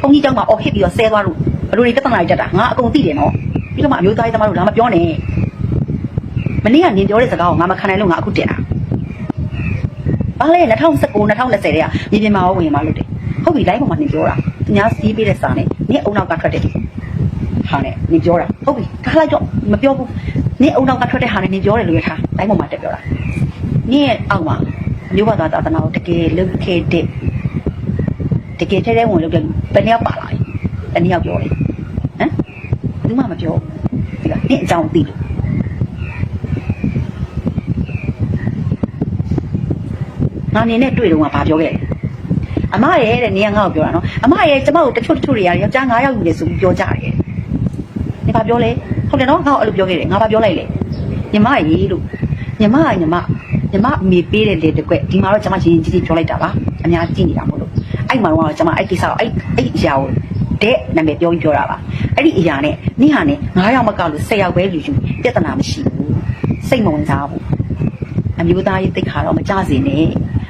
ဘုန်းကြီးကြောင့်မှအော်ဟစ်ပြီးတော့ဆဲသွားလို့ဘလို့တွေပြဿနာတက်တာငါအကုန်သိတယ်နော်ပြီးတော့မှအမျိုးသားရေးသမားတို့လာမပြောနဲ့မနေ့ကနင်ပြောတဲ့စကားကိုငါမခံနိုင်လို့ငါအခုတင်တာဘာလဲ2019 2020တဲ့ကမြေပြင်မှာဝင်ရမှာလို့ ဟုတ်ပြီ live ပေါ်မှာနေပြောတာ။သူများစီးပေးတဲ့စာနဲ့နင်းအုံနောက်ကထွက်တဲ့ဟာနဲ့နေပြောတာ။ဟုတ်ပြီ။ထားလိုက်တော့မပြောဘူး။နင်းအုံနောက်ကထွက်တဲ့ဟာနဲ့နေပြောတယ်လို့ရထား။ live ပေါ်မှာတက်ပြောတာ။နင်းရဲ့အောက်မှာမျိုးဘာသာသာသနာကိုတကယ်လုပ်ခဲ့တဲ့တကယ်ထဲထဲဝင်လုပ်တဲ့ဘယ်နှစ်ယောက်ပါလာလဲ။တနည်းယောက်ပြောတယ်။ဟမ်။ဘူးမှမပြောဘူး။ဒီကနင်းအကြောင်းသိလို့ငါနေနဲ့တွေ့တော့ကဘာပြောခဲ့လဲ အမရဲ့တဲ့နေကငါ့ကိုပြောတာနော်အမရဲ့ကျမကိုတချို့တချို့တွေရတယ်ယောက်ျား9ယောက်ယူတယ်ဆိုပြီးပြောကြတယ်နေဘာပြောလဲဟုတ်တယ်နော်ငါ့ကိုအဲ့လိုပြောခဲ့တယ်ငါဘာပြောလိုက်လဲညီမရေလို့ညီမကညီမညီမအမေပေးတဲ့လေတကွက်ဒီမှာတော့ကျမရင်ရင်ကြီးကြီးပြောလိုက်တာပါအများကြည့်နေတာမို့လို့အဲ့မှာတော့ကျမအဲ့ကိစ္စကိုအဲ့အဲ့အရာကိုတဲ့နာမည်ပြောပြီးပြောတာပါအဲ့ဒီအရာနဲ့နိဟာနဲ့9ယောက်မကလို့10ယောက်ပဲလူယူပြဿနာမရှိဘူးစိတ်မဝင်စားဘူးအမျိုးသားရေးတိတ်ခါတော့မကြစေနဲ့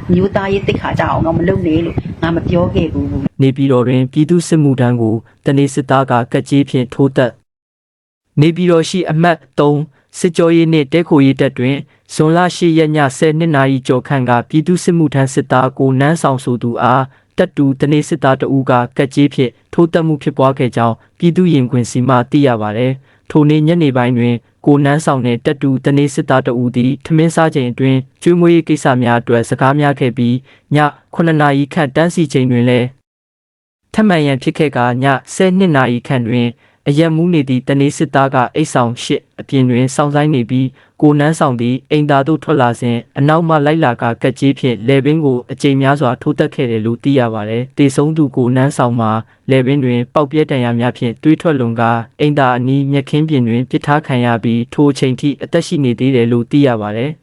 အမျိုးသားရေးတိတ်ခါကြအောင်တော့မလုပ်နဲ့လို့ ငါမပြောခဲ့ဘူးနေပြည်တော်တွင်ပြည်သူစစ်မှုထမ်းကိုတနေစစ်သားကကက်ကြီးဖြင့်ထိုးတက်နေပြည်တော်ရှိအမှတ်3စစ်ကြောရေးနှင့်တဲခိုရေးတပ်တွင်ဇွန်လ10ရက်ည10နာရီကျော်ခန့်ကပြည်သူစစ်မှုထမ်းစစ်သားကိုနန်းဆောင်ဆိုသူအားတပ်တူတနေစစ်သားတဦးကကက်ကြီးဖြင့်ထိုးတက်မှုဖြစ်ပွားခဲ့ကြောင်းပြည်သူရင်ခွင်စီမှသိရပါသည်ထိုနေ့ညနေပိုင်းတွင် ကိုနန်းဆောင်နှင့်တက်တူတနေစစ်သားတဦးသည်ထမင်းစားချိန်အတွင်းကျွေးမွေးရေးကိစ္စများအတွက်စကားများခဲ့ပြီးည9နာရီခန့်တန်းစီချိန်တွင်လည်းထပ်မံရန်ဖြစ်ခဲ့ကည12နာရီခန့်တွင် အရက်မူးနေသည့်တနေစစ်သားကအိတ်ဆောင်ရှစ်အပြင်တွင်စောင့်ဆိုင်နေပြီးကိုနန်းဆောင်သည်အိမ်သာသို့ထွက်လာစဉ်အနောက်မှလိုက်လာကကက်ကြီးဖြင့်လေပင်ကိုအကြိမ်များစွာထိုးတက်ခဲ့တယ်လို့သိရပါတယ်။တေဆုံးသူကိုနန်းဆောင်မှာလေပင်တွင်ပေါက်ပြဲတံရများဖြင့်တွေးထွက်လွန်ကအိမ်သာအနီးမြက်ခင်းပြင်တွင်ပစ်ထားခံရပြီးထိုအချိန်ထိအသက်ရှိနေသေးတယ်လို့သိရပါတယ်။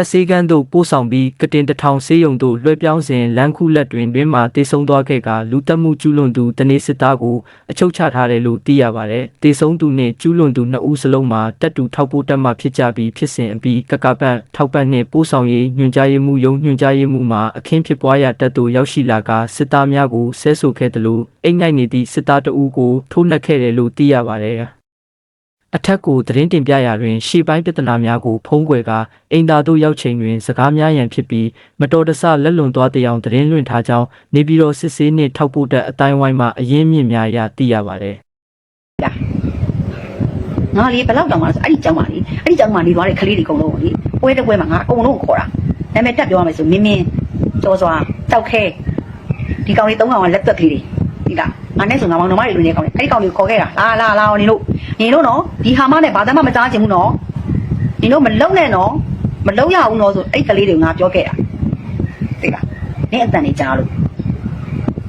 တက်စေးကန်းသို့ပို့ဆောင်ပြီးကတင်တထောင်ဆေးရုံသို့လွှဲပြောင်းစဉ်လမ်းခုလက်တွင်တွင်မှတေဆုံးသွားခဲ့ကလူတက်မှုကျူးလွန်သူတနေစစ်သားကိုအချုပ်ချထားတယ်လို့သိရပါတယ်။တေဆုံးသူနှင့်ကျူးလွန်သူနှစ်ဦးစလုံးမှာတက်တူထောက်ပို့တက်မှဖြစ်ကြပြီးဖြစ်စဉ်အပြီးကကပန့်ထောက်ပံ့နှင့်ပို့ဆောင်ရေးညွှန်ကြားရေးမှူးရုံးညွှန်ကြားရေးမှူးမှအခင်းဖြစ်ပွားရာတက်သို့ရောက်ရှိလာကစစ်သားများကိုဆဲဆိုခဲ့တယ်လို့အိမ်ငိုက်နေသည့်စစ်သားတအူးကိုထိုးနှက်ခဲ့တယ်လို့သိရပါတယ်။ အထက်ကိုသတင်းတင်ပြရာတွင်ရှေ့ပိုင်းပြဿနာများကိုဖုံးကွယ်ကာအိမ်သာသို့ရောက်ချိန်တွင်စကားများရန်ဖြစ်ပြီးမတော်တဆလက်လွန်သွားတဲ့အောင်သတင်းလွှင့်ထားကြောင်းနေပြည်တော်စစ်ဆေးနှင့်ထောက်ပို့တဲ့အတိုင်းဝိုင်းမှအရင်းမြစ်များအရသိရပါသည်ငါလေဘယ်လောက်တောင်မှဆိုအဲ့ဒီကျောင်းမှာလေအဲ့ဒီကျောင်းမှာနေသွားတဲ့ကလေးတွေအကုန်လုံးကိုလေပွဲတစ်ပွဲမှာငါအကုန်လုံးကိုခေါ်တာနာမည်တက်ပြောရမယ်ဆိုမင်းမင်းကျော်စွာတောက်ခဲဒီကောင်လေးသုံးကောင်ကလက်သွက်ကလေးတွေဒီလားငါ နဲ့ဆိုငါမောင်နှမတွေလူနေကောင်းတယ်အဲ့ဒီကောင်လေးခေါ်ခဲ့တာလာလာလာနေလို့နေလို့နော်ဒီဟာမနဲ့ဘာသာမှမကြားချင်ဘူးနော်နေလို့မလုံနဲ့နော်မလုံရဘူးနော်ဆိုအဲ့ကလေးတွေငါပြောခဲ့တာသိလားနင်းအတန်နေကြားလို့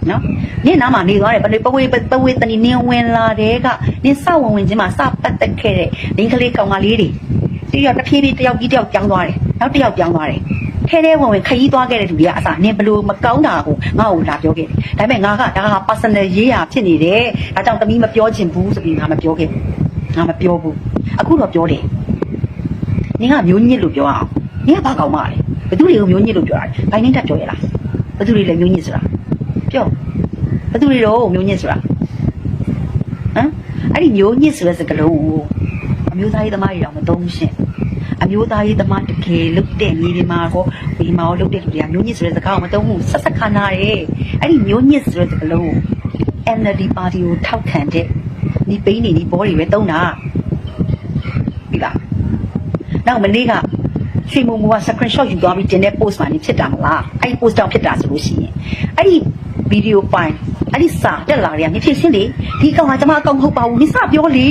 နော်နင်းနားမှာနေသွားတယ်ပဝေပဝေတနီနင်းဝင်လာတဲ့ကနင်းစဝင်ဝင်ချင်းမှာစပတ်သက်ခဲ့တဲ့နင်းကလေးကောင်မလေးတွေပြီးတော့တစ်ဖြည်းဖြည်းတယောက်ကြီးတယောက်ပြောင်းသွားတယ်နောက်တစ်ယောက်ပြောင်းသွားတယ် ထဲထဲဝင်ဝင်ခရီးသွားခဲ့တဲ့လူတွေကအစားနင်းဘလို့မကောင်းတာကိုငါ့ကိုလာပြောခဲ့တယ်ဒါပေမဲ့ငါကဒါက personal ရေးရာဖြစ်နေတယ်ဒါကြောင့်တမီးမပြောချင်ဘူးဆိုပြီးငါမပြောခဲ့ဘူးငါမပြောဘူးအခုတော့ပြောတယ်နင်ကမျိုးညစ်လို့ပြောအောင်နင်ကဘာကောင်းမလဲဘသူတွေကိုမျိုးညစ်လို့ပြောတာလဲဘိုင်းနေတက်ပြောရလားဘသူတွေလည်းမျိုးညစ်ဆိုတာပြောဘသူတွေတော့မျိုးညစ်ဆိုတာဟမ်အဲ့ဒီမျိုးညစ်ဆိုတဲ့စကားလုံးကိုအမျိုးသားရေးသမားတွေတော့မသုံးဘူးရှင်အ မျိုးသားရေးသမားတကယ်လုတ်တဲ့ညီဒီမှာကောဒီမှာကောလုတ်တဲ့လူတွေကမျိုးညစ်ဆိုတဲ့စကားကိုမသုံးဘူးဆက်ဆက်ခါနာတယ်အဲ့ဒီမျိုးညစ်ဆိုတဲ့စကားလုံးကို NLD ပါတီကိုထောက်ခံတဲ့ဒီပိန်းနေဒီဘောတွေပဲသုံးတာပြီလားနောက်မနေ့ကရွှေမုံမူက screenshot ယူသွားပြီးတင်တဲ့ post မှာနေဖြစ်တာမလားအဲ့ဒီ post တောင်ဖြစ်တာဆိုလို့ရှိရင်အဲ့ဒီ video file အဲ့ဒီစာတက်လာတွေကနေဖြစ်ရှင်းလေဒီကောင်ကကျွန်မအကောင့်မဟုတ်ပါဘူးနေစပြောလေ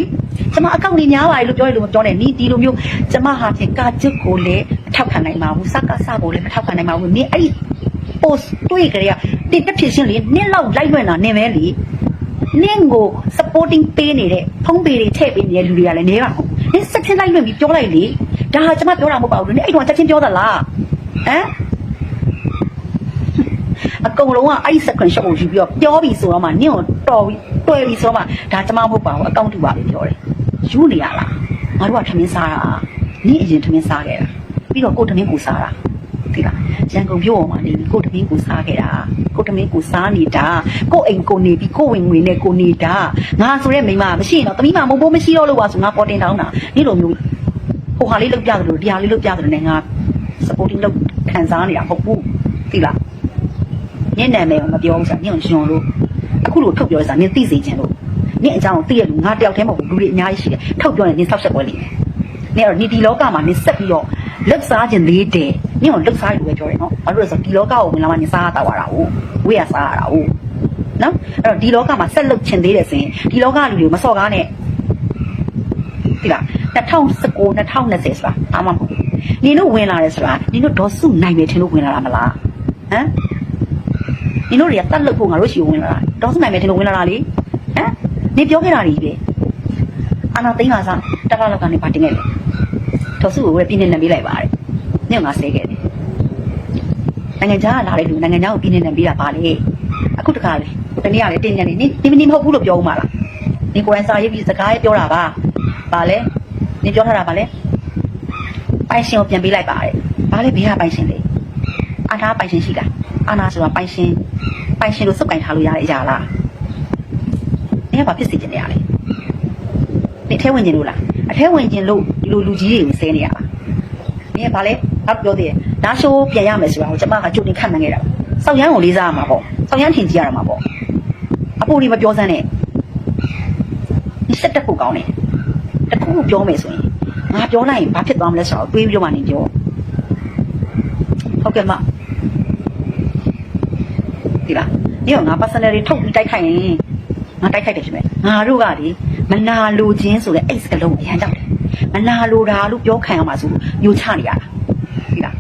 ကျွန်မအကောင့်လေးများပါတယ်လို့ပြောရလို့မပြောနဲ့နီးဒီလိုမျိုးကျွန်မဟာဖြင့်ကာချစ်ကိုလည်းမထောက်ခံနိုင်ပါဘူးစကားစကိုလည်းမထောက်ခံနိုင်ပါဘူးနေအဲ့ဒီ post တွေ့ကြရတင်တက်ဖြစ်ရှင်းလေနင်းလောက်လိုက်လွှင့်တာနင်းပဲလေနင်းကို supporting ပေးနေတဲ့ဖုံးပေတွေထည့်ပေးနေတဲ့လူတွေကလည်းနေပါဘူးနင်းစက်ချင်းလိုက်လွှင့်ပြီးပြောလိုက်လေဒါဟာကျွန်မပြောတာမဟုတ်ပါဘူးနင်းအဲ့တော့ချက်ချင်းပြောသလားဟမ်အကုန်လုံးကအဲ့ဒီ second shot ကိုယူပြီးတော့ပြောပြီးဆိုတော့မှနင့်ကိုတော်ပြီး တွေ့ပြီးဆိုတော့မှဒါကျမမဟုတ်ပါဘူးအကောင့်တူပါပဲပြောတယ်ယူနေရလားငါတို့ကထမင်းစားတာနင့်အရင်ထမင်းစားခဲ့တာပြီးတော့ကိုယ်ထမင်းကိုစားတာဒီလားရန်ကုန်မြို့ပေါ်မှာနေပြီးကိုယ်ထမင်းကိုစားခဲ့တာကိုယ်ထမင်းကိုစားနေတာကိုယ်အိမ်ကိုနေပြီးကိုယ်ဝင်ငွေနဲ့ကိုနေတာငါဆိုတဲ့မိန်းမမရှိရင်တော့တမိမမဟုတ်ဘူးမရှိတော့လို့ပါဆိုငါပေါ်တင်တောင်းတာနေ့လိုမျိုးဟိုဟာလေးလောက်ပြတယ်လို့တရားလေးလောက်ပြတယ်နဲ့ငါ supporting လောက်ခံစားနေတာမဟုတ်ဘူးသိလားညနေမယ်မပြောဘူးဆိုတာညွန့်ရှင်လို့ အခုလိုထုတ်ပြောစားနင်သိစေချင်လို့နင်အကြောင်းကိုသိရလို့ငါတယောက်တည်းမဟုတ်ဘူးလူတွေအများကြီးရှိတယ်ထုတ်ပြောရင်နင်ဆောက်ဆက်ပွဲလိမ့်မယ်နင်တော့ဒီဒီလောကမှာနင်ဆက်ပြီးတော့လက်စားခြင်းလေးတယ်နင်ကလက်စားလို့ပဲပြောတယ်နော်ဘာလို့လဲဆိုတော့ဒီလောကကိုဝင်လာမှနင်စားရတာဝါတာဟုတ်ဝေးရစားရတာဟုတ်နော်အဲ့တော့ဒီလောကမှာဆက်လုပ်ခြင်းသေးတယ်ဆိုရင်ဒီလောကလူတွေမစော်ကားနဲ့ဒီလား2019 2020ဆိုတာအာမမဟုတ်နင်တို့ဝင်လာတယ်ဆိုတာနင်တို့ဒေါ်စုနိုင်မယ်ထင်လို့ဝင်လာတာမလားဟမ်နင်တို့တွေကတတ်လို့ဖို့ငါတို့ရှိဝင်လာတာ တောင်းစနိုင်မယ်ထင်လို့ဝင်လာတာလေဟမ်နေပြောခဲ့တာကြီးပဲအာနာသိန်းပါစားတက်လာလောက်ကနေပါတင်ခဲ့တယ်တော်စုကိုလည်းပြင်းနေနေပေးလိုက်ပါတယ်ညငါဆဲခဲ့တယ်နိုင်ငံခြားကလာတဲ့လူနိုင်ငံခြားကိုပြင်းနေနေပေးတာပါလေအခုတခါလေတနေ့ကလည်းတင်းညံနေနေနေမဟုတ်ဘူးလို့ပြောဦးမှာလားနေကိုယ်တိုင်စာရေးပြီးစကားရေးပြောတာပါပါလေနေပြောထားတာပါလေပိုင်ရှင်ကိုပြန်ပေးလိုက်ပါတယ်ဘာလဲဘေးကပိုင်ရှင်လေအာနာပိုင်ရှင်ရှိလား အာနာဆိုတာပိုင်ရှင်ပိုင်ရှင်လို့စုပ်ကင်ထားလို့ရတဲ့အရာလား။နင်ကဘာဖြစ်စီကျင်နေရလဲ။နင်အထဲဝင်ကျင်လို့လား။အထဲဝင်ကျင်လို့ဒီလိုလူကြီးတွေကိုဆဲနေရလား။နင်ကဘာလဲ။ဘာပြောသေးလဲ။ဒါရှိုးပြန်ရမယ်ဆိုတာကိုကျမကကြိုတင်ခန့်မှန်းခဲ့တာ။စောက်ရမ်းကိုလေးစားရမှာပေါ့။စောက်ရမ်းထင်ကြည့်ရမှာပေါ့။အပိုဒီမပြောစမ်းနဲ့။ဒီစက်တက်ဖို့ကောင်းတယ်။တခုခုပြောမယ်ဆိုရင်ငါပြောလိုက်ရင်ဘာဖြစ်သွားမလဲဆိုတော့တွေးပြီးတော့မှနေပြော။ဟုတ်ကဲ့မ။ ဒီလားဒီတော့ငါ personality ထုတ်ပြီးတိုက်ခိုက်ရင်ငါတိုက်ခိုက်တယ်ဖြစ်မယ်ငါတို့ကလေမနာလိုခြင်းဆိုတဲ့အဲ့စကလုံးအရန်ကြောက်တယ်မနာလိုတာလို့ပြောခံရမှာဆိုမျိုးချနေရတာဒီလား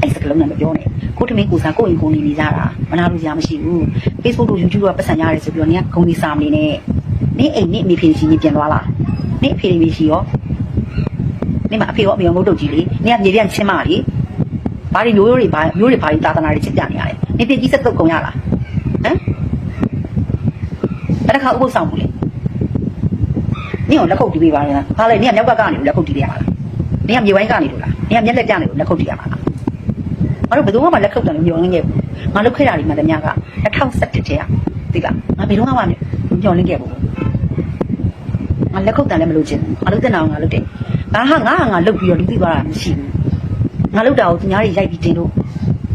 အဲ့စကလုံးနဲ့မပြောနဲ့ကိုတမင်းကိုစားကိုရင်ကိုနေနေကြတာမနာလိုစရာမရှိဘူး Facebook တို့ YouTube တို့ကပတ်စံရတယ်ဆိုပြီးတော့နင်ကဂုံဒီစာမနေနဲ့နင်အိမ်နင်အမေဖေရှင်ကြီးပြန်သွားလားနင်အဖေမေရှိရောနင်မအဖေရောအမေရောငုတ်တုတ်ကြီးလေနင်ကမြေပြန်ချင်းမလေဘာတွေမျိုးရိုးတွေဘာမျိုးတွေဘာတွေသာသနာတွေချစ်ကြနေရတယ် နင်တင်ကြီးဆက်တုတ်ကုန်ရလားဟမ်အဲ့ဒါခါဥပုသ်ဆောင်ဘူးလေနင်ကလက်ခုပ်တီးပေးပါလားဘာလဲနင်ကမြောက်ကကနေလက်ခုပ်တီးပေးရမှာလားနင်ကမြေဝိုင်းကနေလို့လားနင်ကမျက်လက်ပြနေလို့လက်ခုပ်တီးရမှာလားငါတို့ဘယ်သူမှလက်ခုပ်တယ်လို့ညောင်းနေခဲ့ဘူးငါလုတ်ခဲ့တာဒီမှာတည်းများက2017တည်းကသိလားငါဘယ်တော့မှမညောင်းနေခဲ့ဘူးငါလက်ခုပ်တယ်လည်းမလို့ချင်းငါလုတ်တဲ့နာငါလုတ်တယ်ဘာဟာငါဟာငါလုတ်ပြီးတော့လူသိသွားတာမရှိဘူးငါလုတ်တာကိုသူများတွေရိုက်ပြီးတင်လို့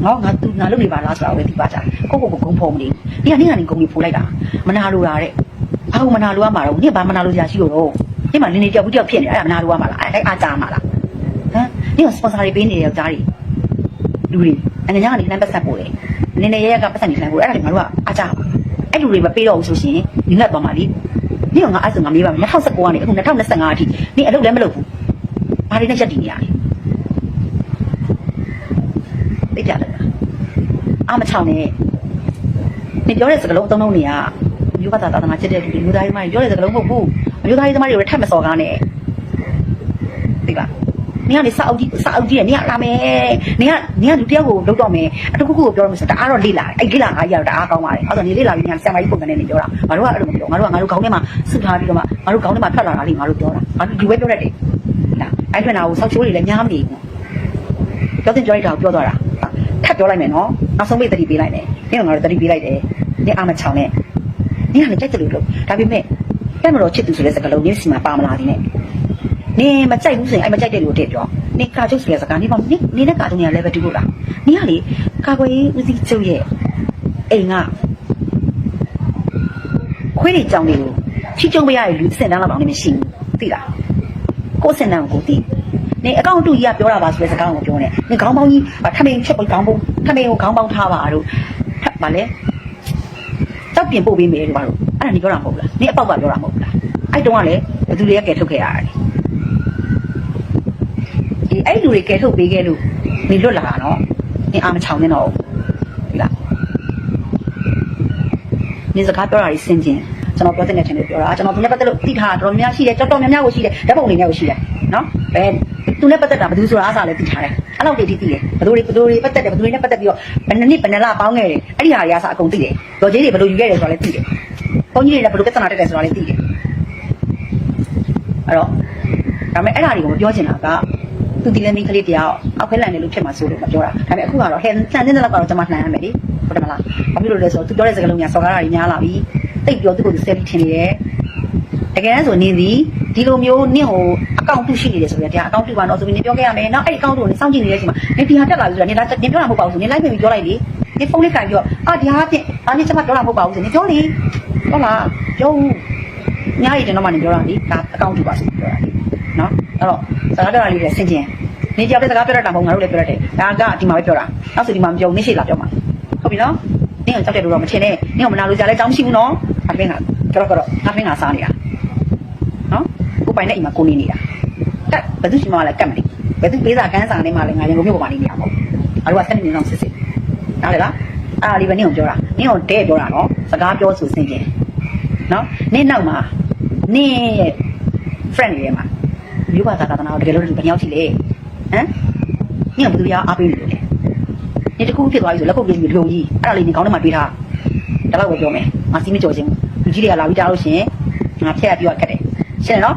ငါငါသူငါလုတ်နေပါလားဆိုတာကိုပဲသိပါကြကိုကိုကိုဂုံဖုံမနေဒီကနေ့ကနေဂုံကြီးဖိုးလိုက်တာမနာလိုတာတဲ့ဘာလို့မနာလိုရမှာတော့နင်ဘာမနာလိုစရာရှိလို့တော့နင်မလင်းနေတယောက်ဘူးတယောက်ဖြစ်နေအဲ့ဒါမနာလိုရမှာလားအဲ့အားကြမှာလားဟမ်နင်ကစပွန်ဆာတွေပေးနေတဲ့ယောက်ျားတွေလူတွေအနေညာကနေလမ်းပတ်ဆက်ပို့တယ်နင်နေရရကပတ်ဆက်နေလမ်းပို့အဲ့ဒါတွေငါတို့ကအားကြအဲ့အဲ့လူတွေမပေးတော့ဘူးဆိုရှင်ညငတ်သွားမှာလीနင့်ကငါအဲ့ဆိုငါမေးပါမယ်2019ကနေအခု2025အထိနင်အလုပ်လည်းမလုပ်ဘူးဘာတွေနဲ့ချက်တည်နေရလဲသိကြတယ် အာမချောင်းနဲ့နင်ပြောတဲ့စကားလုံးအသုံးလုံးတွေကမြို့ကသာသာသနာချစ်တဲ့လူတွေမြို့သားရေးသမားတွေပြောတဲ့စကားလုံးမဟုတ်ဘူးမြို့သားရေးသမားတွေကိုထပ်မစော်ကားနဲ့သိပါနင်ကနေစအုပ်ကြီးစအုပ်ကြီးနဲ့နင်ကလာမယ်နင်ကနင်ကလူတယောက်ကိုလုပ်တော့မယ်အတခုခုကိုပြောရမယ်ဆိုတအားတော့လေ့လာတယ်အဲ့လေ့လာအားရတော့တအားကောင်းပါတယ်အဲ့ဒါဆိုနင်လေ့လာပြီးနင်ဆရာမကြီးပုံကနေနေပြောတာငါတို့ကအဲ့လိုမပြောငါတို့ကငါတို့ခေါင်းထဲမှာစုထားပြီးတော့မှငါတို့ခေါင်းထဲမှာထွက်လာတာလေးငါတို့ပြောတာငါတို့ဒီဝဲပြောတတ်တယ်လားအဲ့ထွက်တာကိုစောက်ချိုးတွေလည်းများမနေဘူးပြောတင်ပြောလိုက်တာကိုပြောသွားတာ ထပ်ပြောလိုက်မယ်နော်နောက်ဆုံးပိတ်တတိပေးလိုက်မယ်နင်ကငါတို့တတိပေးလိုက်တယ်နင်အာမချောင်းနဲ့နင်ကလည်းကြိုက်တယ်လို့လို့ဒါပေမဲ့ကဲမလို့ချစ်သူဆိုတဲ့စကားလုံးနင်စီမှာပါမလာသေးနဲ့နင်မကြိုက်ဘူးဆိုရင်အဲ့မကြိုက်တဲ့လူကိုတည့်ပြောနင်ကာချုပ်ဆိုတဲ့စကားနင်ပါနင်နင်နဲ့ကာချုပ်နေရလဲပဲတူလို့လားနင်ကလေကာကွယ်ရေးဦးစီးချုပ်ရဲ့အိမ်ကခွေးတွေကြောင်တွေကိုချီကျုံမရတဲ့လူစင်တန်းလောက်တောင်နေမရှိဘူးသိလားကိုယ်စင်တန်းကိုသိ နင်အကောင့်တူကြီးကပြောတာပါဆိုတဲ့စကားကိုပြောနေနင်ခေါင်းပေါင်းကြီးထမင်းချက်ပြီးခေါင်းပေါင်းထမင်းကိုခေါင်းပေါင်းထားပါတို့ထပ်ပါလေတောက်ပြင်ပို့ပေးမယ်တို့ပါတို့အဲ့ဒါနင်ပြောတာမဟုတ်လားနင်အပေါက်ကပြောတာမဟုတ်လားအဲ့တုန်းကလည်းဘယ်သူတွေကကယ်ထုတ်ခဲ့ရတာလဲဒီအဲ့လူတွေကယ်ထုတ်ပေးခဲ့လို့နေလွတ်လာတာနော်နင်အာမချောင်နေတော့ဒီလားနင်စကားပြောတာကြီးစင်ကျင် ကျွန်တော်ပြောတဲ့နေချင်းလေးပြောတာကျွန်တော်သူနဲ့ပတ်သက်လို့သိထားတာတော်တော်များများရှိတယ်တော်တော်များများကိုရှိတယ်ဓာတ်ပုံတွေနဲ့ကိုရှိတယ်နော်ဘယ်သူနဲ့ပတ်သက်တာဘယ်သူဆိုတာအားစားလဲသိထားတယ်အဲ့လောက်တည်းသိတယ်ဘယ်သူတွေဘယ်သူတွေပတ်သက်တယ်ဘယ်သူတွေနဲ့ပတ်သက်ပြီးတော့ဘယ်နှစ်နှစ်ဘယ်နှစ်လပေါင်းခဲ့တယ်အဲ့ဒီဟာတွေအားစားအကုန်သိတယ်ဒေါ်ကြီးတွေဘယ်လိုယူခဲ့တယ်ဆိုတာလည်းသိတယ်ဘုန်းကြီးတွေလည်းဘယ်လိုပြဿနာတက်တယ်ဆိုတာလည်းသိတယ်အဲ့တော့ဒါပေမဲ့အဲ့ဒါတွေကိုမပြောချင်တာကသူဒီလည်းမိန်းကလေးတရားအောက်ဖက်လန်နေလို့ဖြစ်မှာဆိုလို့မပြောတာဒါပေမဲ့အခုကတော့ဟဲန်တန်တဲ့လောက်ကတော့ကျွန်မနှံရမယ်လေ ဟုတ်တယ်မလားဘာဖြစ်လို့လဲဆိုတော့သူပြောတဲ့စကားလုံးညာစော်ကားတာတွေများလာပြီတိတ်ပြောသူ့ကိုသူဆဲပြီးထင်နေတယ်တကယ်ဆိုနေသည်ဒီလိုမျိုးနင့်ဟိုအကောင့်တူရှိနေတယ်ဆိုရင်တရားအကောင့်တူပါတော့ဆိုပြီးနေပြောခဲ့ရမယ်နောက်အဲ့ဒီအကောင့်တူကိုနေစောင့်ကြည့်နေတဲ့အချိန်မှာနေဒီဟာတက်လာပြီဆိုတာနေလာနေပြောတာမဟုတ်ပါဘူးဆိုနေလိုက်ပြင်ပြီးပြောလိုက်လေဒီဖုန်းလေးကင်ပြီးတော့အာဒီဟာဖြင့်အာနေကျွန်မပြောတာမဟုတ်ပါဘူးဆိုနေပြောလေဟုတ်လားပြောဦးညားရီကျွန်တော်မှနေပြောတာလေဒါအကောင့်တူပါဆိုပြောတာလေနော်အဲ့တော့စကားပြောတာလေးတွေဆင်ကျင်နေကြောက်တဲ့စကားပြောတတ်တာမဟုတ်ငါတို့လည်းပြောတတ်တယ်ဒါကဒီမှာပဲပြောတာနောက်ဆိုဒီမှာမပြောနေရှိလာပြောမှာ ဟုတ်ပြီနော်နင်ကကြောက်တဲ့လူတော့မထင်နဲ့နင်ကမနာလို့ကြားလဲတောင်းမရှိဘူးနော်အပင်းကတော့ကတော့အပင်းကစားနေတာနော်ကိုပိုင်နဲ့အိမ်မှာကိုနေနေတာကတ်ဘယ်သူရှိမှလည်းကတ်မနေဘယ်သူပေးစာကန်းစာနဲ့မှလည်းငါရင်ကိုမြို့ပေါ်မှာနေနေရမှာမဟုတ်ငါတို့ကစနေနေအောင်စစ်စစ်နားလေလားအားလေးပဲနင်ကိုပြောတာနင်ကိုတဲ့ပြောတာနော်စကားပြောဆိုစင်ကျင်နော်နင်နောက်မှာနင်ရဲ့ friend တွေထဲမှာမြို့ပါသာသာသနာကိုတကယ်လို့ဘယ်နှယောက်ရှိလဲဟမ်ညဘယ်သူရအားပေးနေလို့လဲ နေတခုဖြစ်သွားပြီဆိုလက်ကုပ်လေးမျိုးထုံကြီးအဲ့ဒါလေးနေကောင်းထဲမှာတွေးထားဒါတော့ပဲပြောမယ်ငါစီးမကြော်ချင်းလူကြီးတွေကလာပြီးတားလို့ရှင်ငါဖျက်ရပြီးတော့ကတ်တယ်ရှင်းတယ်နော်